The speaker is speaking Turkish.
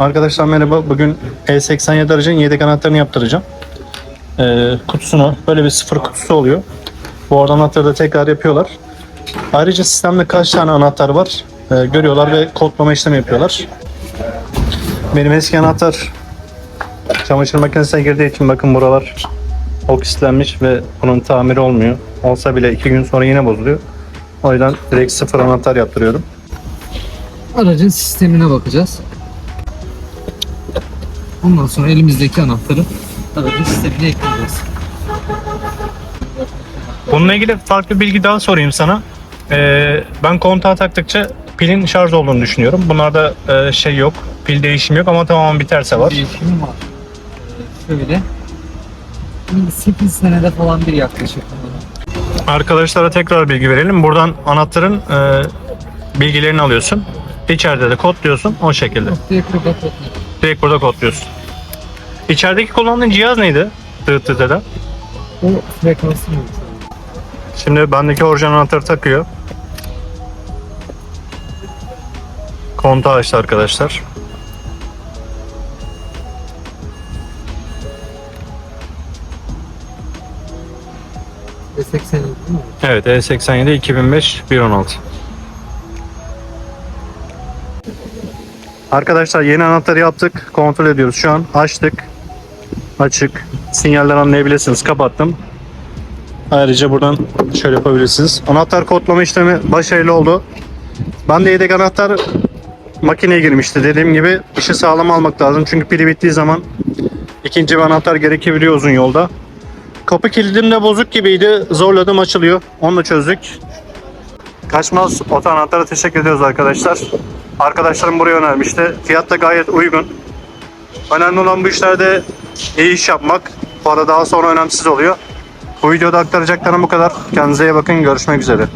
Arkadaşlar merhaba. Bugün E87 aracın yedek anahtarını yaptıracağım. Ee, kutusunu böyle bir sıfır kutusu oluyor. Bu arada anahtarı da tekrar yapıyorlar. Ayrıca sistemde kaç tane anahtar var ee, görüyorlar ve kodlama işlemi yapıyorlar. Benim eski anahtar çamaşır makinesine girdiği için bakın buralar oksitlenmiş ve bunun tamiri olmuyor. Olsa bile iki gün sonra yine bozuluyor. O yüzden direkt sıfır anahtar yaptırıyorum. Aracın sistemine bakacağız. Ondan sonra elimizdeki anahtarı aracın sistemine ekleyeceğiz. Bununla ilgili farklı bir bilgi daha sorayım sana. Ee, ben kontağa taktıkça pilin şarj olduğunu düşünüyorum. Bunlarda e, şey yok, pil değişimi yok ama tamamen biterse var. Değişimi var. Ee, Şöyle. 8 senede falan bir yaklaşık. Arkadaşlara tekrar bilgi verelim. Buradan anahtarın e, bilgilerini alıyorsun. İçeride de kodluyorsun o şekilde. Burada kopya. Direkt burada kodluyorsun. İçerideki kullandığın cihaz neydi? Tığı tığı. O frekansını ölçüyor. Şimdi bendeki orijinal anahtarı takıyor. Kontağı açtı arkadaşlar. Ve 80 değil mi? Evet E87 2005 116. Arkadaşlar yeni anahtarı yaptık. Kontrol ediyoruz. Şu an açtık. Açık. Sinyalden anlayabilirsiniz. Kapattım. Ayrıca buradan şöyle yapabilirsiniz. Anahtar kodlama işlemi başarılı oldu. Ben de yedek anahtar makineye girmişti. Dediğim gibi işi sağlam almak lazım. Çünkü pili bittiği zaman ikinci bir anahtar gerekebiliyor uzun yolda. Kapı kilidim de bozuk gibiydi. Zorladım açılıyor. Onu da çözdük. Kaçmaz oto anahtara teşekkür ediyoruz arkadaşlar. Arkadaşlarım buraya önermişti. Fiyat da gayet uygun. Önemli olan bu işlerde iyi iş yapmak. Para daha sonra önemsiz oluyor. Bu videoda aktaracaklarım bu kadar. Kendinize iyi bakın. Görüşmek üzere.